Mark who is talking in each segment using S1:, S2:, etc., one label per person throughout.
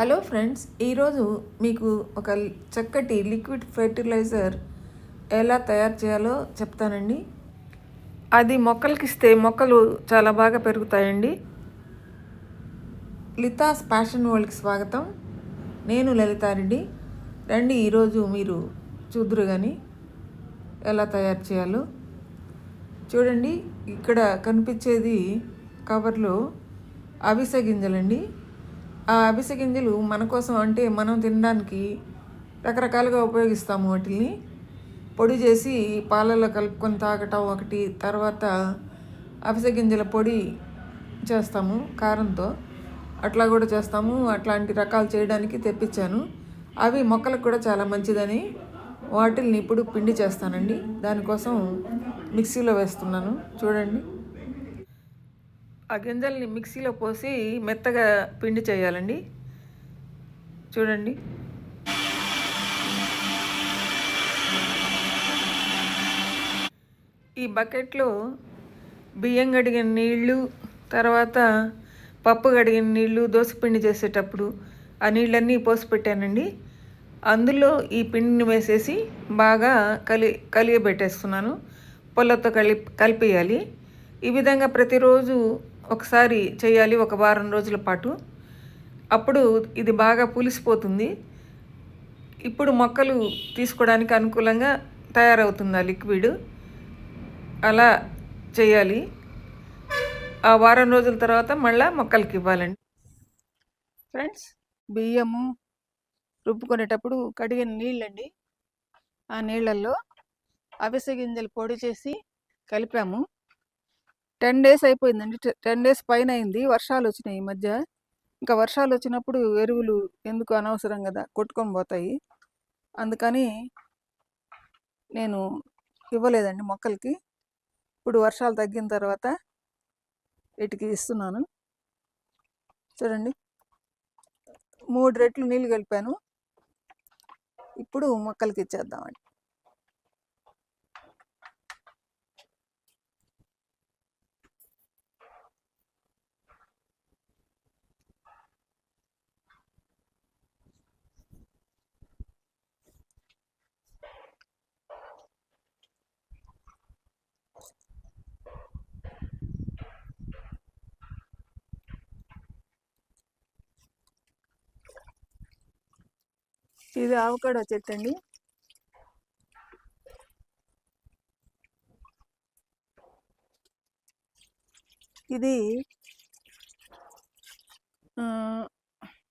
S1: Hello friends ఈరోజు మీకు ఒక చక్కటి లిక్విడ్ ఫెర్టిలైజర్ ఎలా తయారు చేయాలో చెప్తానండి. అది మొక్కలకి ఇస్తే మొక్కలు చాలా బాగా పెరుగుతాయండి. లితాస్ ప్యాషన్ వరల్డ్కి స్వాగతం. నేను లలితారెడ్డి. రండి ఈరోజు మీరు చూద్దరు కానీ ఎలా తయారు చేయాలో. చూడండి ఇక్కడ కనిపించేది కవర్లో అవిసె గింజలండి. ఆ అవిసె గింజలు మన కోసం అంటే మనం తినడానికి రకరకాలుగా ఉపయోగిస్తాము వాటిని పొడి చేసి పాలలో కలుపుకొని తాగటం ఒకటి తర్వాత అవిసె గింజల పొడి చేస్తాము కారంతో. అట్లా కూడా చేస్తాము. అట్లాంటి రకాలు చేయడానికి తెప్పించాను. అవి మొక్కలకు కూడా చాలా మంచిదని వాటిల్ని ఇప్పుడు పిండి చేస్తానండి. దానికోసం మిక్సీలో వేస్తున్నాను. చూడండి. ఆ గింజల్ని మిక్సీలో పోసి మెత్తగా పిండి చేయాలండి. చూడండి. ఈ బకెట్లో బియ్యం కడిగిన నీళ్ళు తర్వాత పప్పు కడిగిన నీళ్ళు దోసపిండి చేసేటప్పుడు ఆ నీళ్ళన్నీ పోసి పెట్టానండి. అందులో ఈ పిండిని వేసేసి బాగా కలి కలియబెట్టేస్తున్నాను పొలతో కలి కలిపేయాలి. ఈ విధంగా ప్రతిరోజు ఒకసారి చేయాలి ఒక వారం రోజుల పాటు. అప్పుడు ఇది బాగా పులిసిపోతుంది. ఇప్పుడు మొక్కలు తీసుకోవడానికి అనుకూలంగా తయారవుతుంది ఆ లిక్విడ్. అలా చేయాలి. ఆ వారం రోజుల తర్వాత మళ్ళీ మొక్కలకి ఇవ్వాలండి. ఫ్రెండ్స్ బియ్యము రుబ్బుకునేటప్పుడు కడిగిన నీళ్ళండి. ఆ నీళ్ళల్లో అవిసె గింజలు పొడి చేసి కలిపాము. టెన్ డేస్ అయిపోయిందండి. టెన్ డేస్ పైన అయింది. వర్షాలు వచ్చినాయి ఈ మధ్య. ఇంకా వర్షాలు వచ్చినప్పుడు ఎరువులు ఎందుకు అనవసరం కదా కొట్టుకొని పోతాయి. అందుకని నేను ఇవ్వలేదండి మొక్కలకి. ఇప్పుడు వర్షాలు తగ్గిన తర్వాత వీటికి ఇస్తున్నాను. చూడండి. మూడు రెట్లు నీళ్ళు కలిపాను. ఇప్పుడు మొక్కలకి ఇచ్చేద్దామండి. ఇది ఆవకాడో చెట్టు అండి ఇది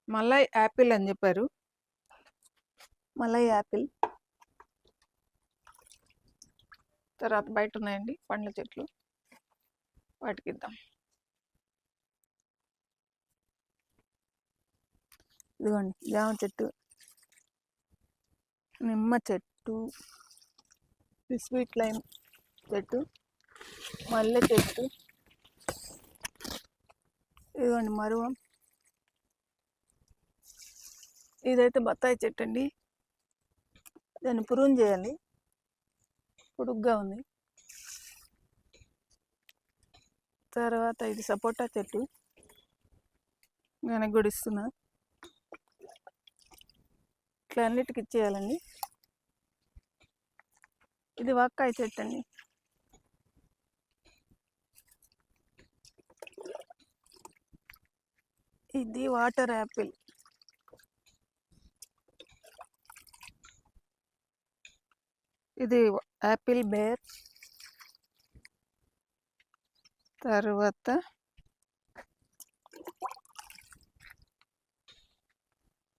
S1: మలై యాపిల్ అని చెప్పారు. Malay apple. తర్వాత బయట ఉన్నాయండి పండ్ల చెట్లు. వాటికి ఇద్దాం. ఇదిగోండి జామ చెట్టు. నిమ్మ చెట్టు స్వీట్ లైమ్ చెట్టు మల్లె చెట్టు. ఇదిగోండి మరువం. ఇదైతే బత్తాయి చెట్టు అండి. దాన్ని పురుగు చేయాలి పొడుగ్గా ఉంది. తర్వాత ఇది సపోటా చెట్టు. వెనక్కి కూడా ఇస్తున్నా. ఇట్లా అన్నిటికి ఇచ్చేయాలండి. ఇది వాక్కాయ చెట్టు అండి ఇది వాటర్ యాపిల్. ఇది యాపిల్ బేర్. తర్వాత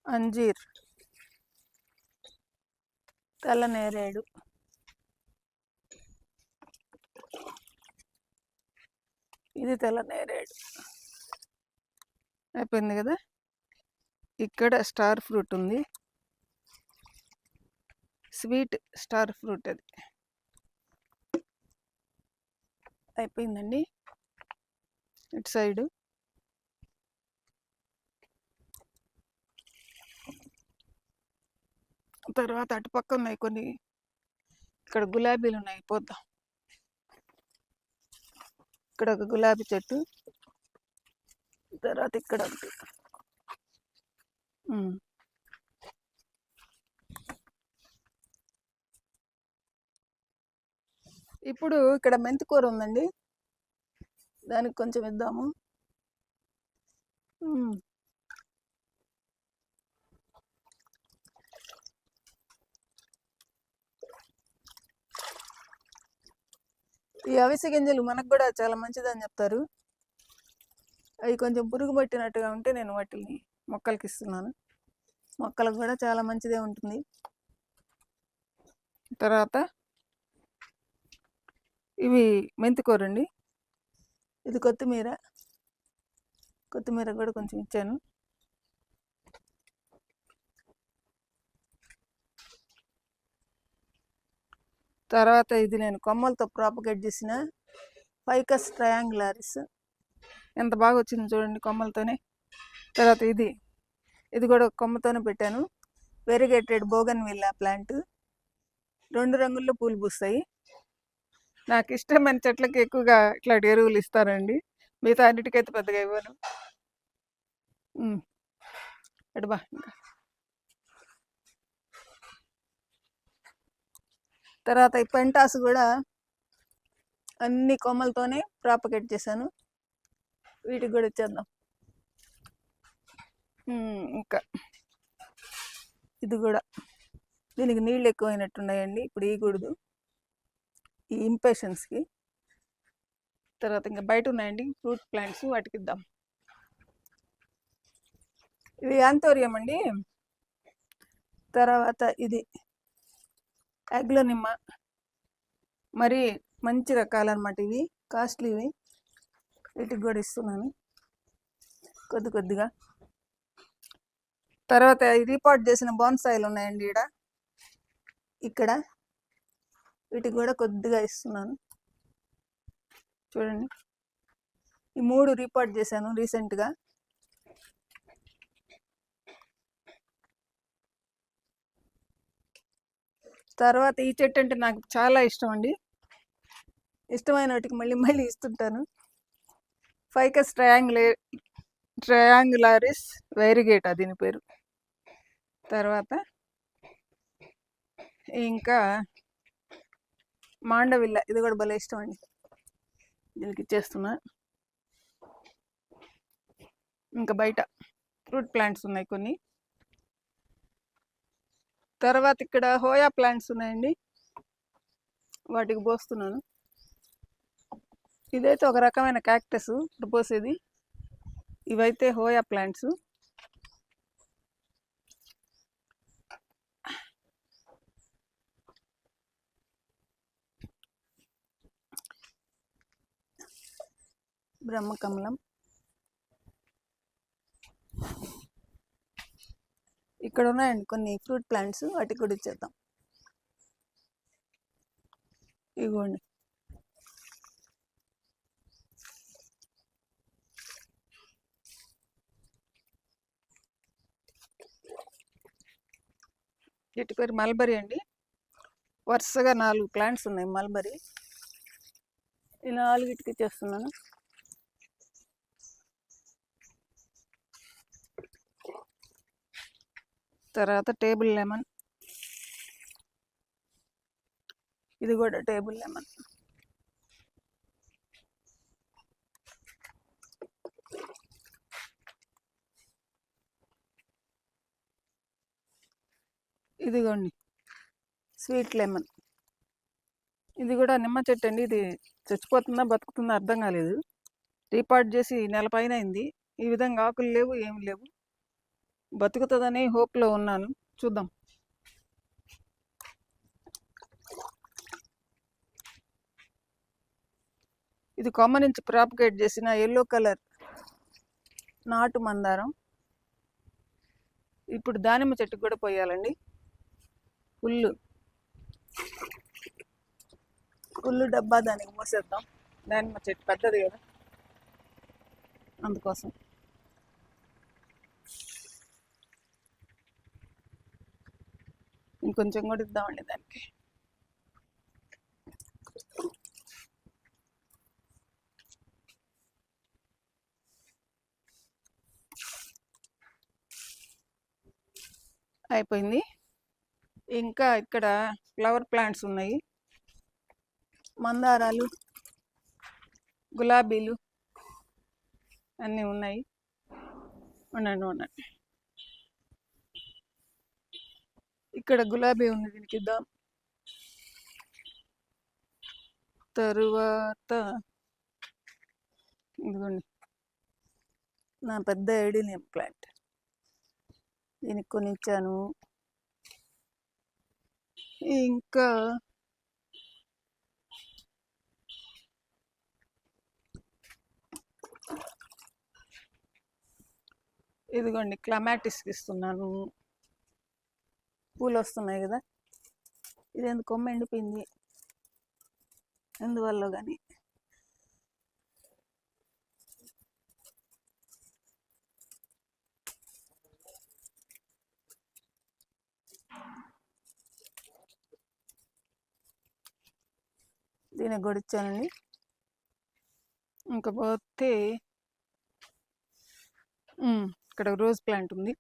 S1: అంజీర్. తెల్ల ఇది తెల్ల నేరేడు అయిపోయింది కదా? ఇక్కడ స్టార్ ఫ్రూట్ ఉంది. స్వీట్ స్టార్ ఫ్రూట్ అది. అయిపోయిందండి? ఇటు సైడు. తర్వాత అటుపక్క ఉన్నాయి కొన్ని. ఇక్కడ గులాబీలు ఉన్నాయి పోద్దాం. ఇక్కడ ఒక గులాబీ చెట్టు తర్వాత ఇక్కడ ఒకటి.
S2: ఇప్పుడు ఇక్కడ మెంతి కూర ఉందండి. దానికి కొంచెం ఇద్దాము. ఈ అవిసె గింజలు మనకు కూడా చాలా మంచిదని చెప్తారు. అవి కొంచెం పురుగు పట్టినట్టుగా ఉంటే నేను వాటిని మొక్కలకి ఇస్తున్నాను. మొక్కలకు కూడా చాలా మంచిదే ఉంటుంది. తర్వాత ఇవి మెంతికూర అండి ఇది కొత్తిమీర. కొత్తిమీర కూడా కొంచెం ఇచ్చాను. తర్వాత ఇది నేను కొమ్మలతో ప్రాపగేట్ చేసిన ఫైకస్ ట్రయాంగులారిస్ ఎంత బాగా వచ్చింది చూడండి కొమ్మలతోనే. తర్వాత ఇది ఇది కూడా కొమ్మతోనే పెట్టాను. వెరిగేటెడ్ బోగన్ విల్లా ప్లాంట్ రెండు రంగుల్లో పూలు పూస్తాయి. నాకు ఇష్టమైన చెట్లకి ఎక్కువగా ఇట్లాంటి ఎరువులు ఇస్తారండి. మిగతా అన్నిటికైతే పెద్దగా ఇవ్వను. అటు బా ఇంకా. తర్వాత ఈ పెంటాస్ కూడా అన్ని కొమ్మలతోనే ప్రాపగేట్ చేశాను. వీటికి కూడా ఇచ్చేద్దాం. ఇంకా ఇది కూడా దీనికి నీళ్ళు ఎక్కువైనట్టున్నాయండి ఇప్పుడు ఇవ్వకూడదు ఈ ఇంపేషన్స్కి తర్వాత ఇంకా బయట ఉన్నాయండి ఫ్రూట్ ప్లాంట్స్ వాటికి ఇద్దాం. ఇది యాంతోరియం అండి. తర్వాత ఇది నిమ్మ మరి మంచి రకాలు అనమాట ఇవి కాస్ట్లీవి. వీటికి కూడా ఇస్తున్నాను. కొద్ది కొద్దిగా. తర్వాత ఈ రీపాట్ చేసిన బాన్సాయిలు ఉన్నాయండి ఈడ. ఇక్కడ. వీటికి కూడా కొద్దిగా ఇస్తున్నాను. చూడండి. ఈ మూడు రీపాట్ చేశాను రీసెంట్గా. తర్వాత ఈ చెట్టు అంటే నాకు చాలా ఇష్టం అండి ఇష్టమైన వాటికి మళ్ళీ మళ్ళీ ఇస్తుంటాను. ఫైకస్ ట్రయాంగులే ట్రయాంగులారిస్ వైరిగేటా దీని పేరు. తర్వాత ఇంకా మాండవిల్ల ఇది కూడా భలే ఇష్టం అండి దీనికి ఇచ్చేస్తున్నా. ఇంకా బయట ఫ్రూట్ ప్లాంట్స్ ఉన్నాయి కొన్ని. తర్వాత ఇక్కడ హోయా ప్లాంట్స్ ఉన్నాయండి. వాటికి పోస్తున్నాను. ఇదైతే ఒక రకమైన క్యాక్టస్ ఇప్పుడు పోసేది. ఇవైతే హోయా ప్లాంట్స్. బ్రహ్మకమలం. ఇక్కడ ఉన్నాయండి కొన్ని ఫ్రూట్ ప్లాంట్స్ వాటికి కూడా ఇచ్చేద్దాం ఇవ్వండి వీటి పేరు మల్బరీ అండి. వరుసగా నాలుగు ప్లాంట్స్ ఉన్నాయి మల్బరీ. ఈ నాలుగిటికి ఇచ్చేస్తున్నాను తర్వాత టేబుల్ లెమన్. ఇది కూడా టేబుల్ లెమన్. ఇదిగోండి స్వీట్ లెమన్. ఇది కూడా నిమ్మ చెట్టు అండి ఇది చచ్చిపోతుందా బతుకుతుందా అర్థం కాలేదు. రీపాట్ చేసి నెల పైన అయింది. ఈ విధంగా ఆకులు లేవు ఏమి లేవు. బతుకుతుందని హోప్లో ఉన్నాను. చూద్దాం. ఇది కొమ్మ నుంచి ప్రాపగేట్ చేసిన ఎల్లో కలర్ నాటు మందారం. ఇప్పుడు దానిమ్మ చెట్టుకు కూడా పోయాలండి. ఉల్లు ఉల్లు డబ్బా దానికి మోసేద్దాం. దానిమ్మ చెట్టు పెద్దది కదా. అందుకోసం. ఇంకొంచెం కూడా ఇద్దామండి దానికి. అయిపోయింది. ఇంకా ఇక్కడ ఫ్లవర్ ప్లాంట్స్ ఉన్నాయి. మందారాలు గులాబీలు అన్నీ ఉన్నాయి. ఉండండి ఉండండి. ఇక్కడ గులాబీ ఉంది దీనికి ఇద్దాం తరువాత ఇదిగోండి. నా పెద్ద ఐడినియం ప్లాంట్. దీనికి కొనిచ్చాను. ఇంకా ఇదిగోండి క్లమాటిస్కి ఇస్తున్నాను. పూలు వస్తున్నాయి కదా. ఇది ఎందుకు కొమ్మ ఎండిపోయింది. ఎందువల్ల కానీ దీన్ని గొడిచానండి ఇంకపోతే పోతే ఉమ్, ఇక్కడ రోజ్ ప్లాంట్ ఉంది.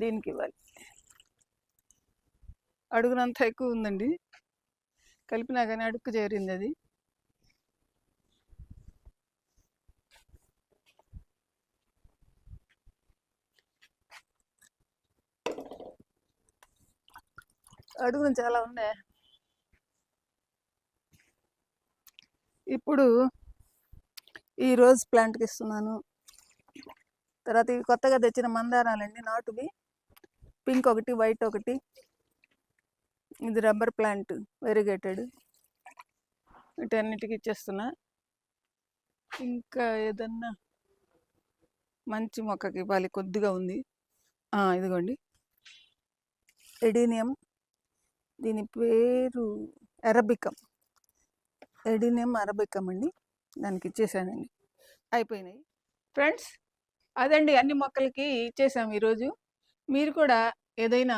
S2: దీనికి ఇవ్వాలి. అడుగునంత ఎక్కువ ఉందండి. కలిపినా కానీ అడుక్కు చేరింది అది. అడుగున చాలా ఉన్నాయి? ఇప్పుడు ఈ రోజ్ ప్లాంట్కి ఇస్తున్నాను. తర్వాత ఇవి కొత్తగా తెచ్చిన మందారాలండి నాటువి. పింక్ ఒకటి వైట్ ఒకటి. ఇది రబ్బర్ ప్లాంట్ వెరిగేటెడ్. వీటన్నిటికి ఇచ్చేస్తున్నా. ఇంకా ఏదన్నా? మంచి మొక్కకి ఇవ్వాలి కొద్దిగా ఉంది. ఇదిగోండి. ఎడీనియం. దీని పేరు అరబికం. ఎడీనియం అరబికం అండి. దానికి ఇచ్చేసానండి. అయిపోయినాయి. ఫ్రెండ్స్ అదండి అన్ని మొక్కలకి ఇచ్చేసాం ఈరోజు. మీరు కూడా ఏదైనా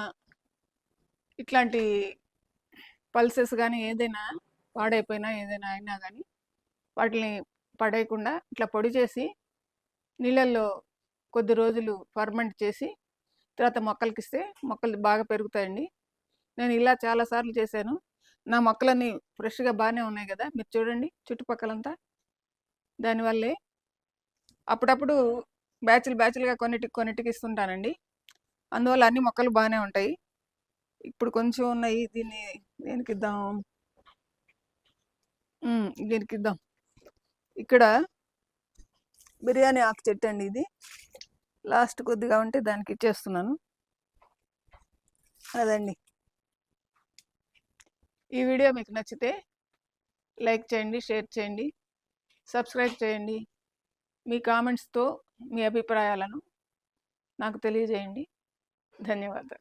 S2: ఇట్లాంటి పల్సెస్ కానీ ఏదైనా పాడైపోయినా ఏదైనా అయినా కానీ వాటిని పడేయకుండా ఇట్లా పొడి చేసి నీళ్ళల్లో కొద్ది రోజులు ఫర్మెంట్ చేసి తర్వాత మొక్కలకి ఇస్తే మొక్కలు బాగా పెరుగుతాయండి. నేను ఇలా చాలాసార్లు చేశాను. నా మొక్కలన్నీ ఫ్రెష్గా బాగానే ఉన్నాయి కదా. మీరు చూడండి చుట్టుపక్కలంతా. దానివల్లే అప్పుడప్పుడు బ్యాచ్లు బ్యాచ్లుగా కొన్నిటికి కొన్నిటికి ఇస్తుంటానండి. అందువల్ల అన్ని మొక్కలు బాగానే ఉంటాయి. ఇప్పుడు కొంచెం ఉన్నాయి దీన్ని దేనికి ఇద్దాం దీనికి ఇద్దాం ఇక్కడ బిర్యానీ ఆకు చెట్టు అండి ఇది. లాస్ట్ కొద్దిగా ఉంటే దానికి ఇచ్చేస్తున్నాను. అదండి. ఈ వీడియో మీకు నచ్చితే లైక్ చేయండి షేర్ చేయండి సబ్స్క్రైబ్ చేయండి. మీ కామెంట్స్తో మీ అభిప్రాయాలను నాకు తెలియజేయండి. ధన్యవాదాలు.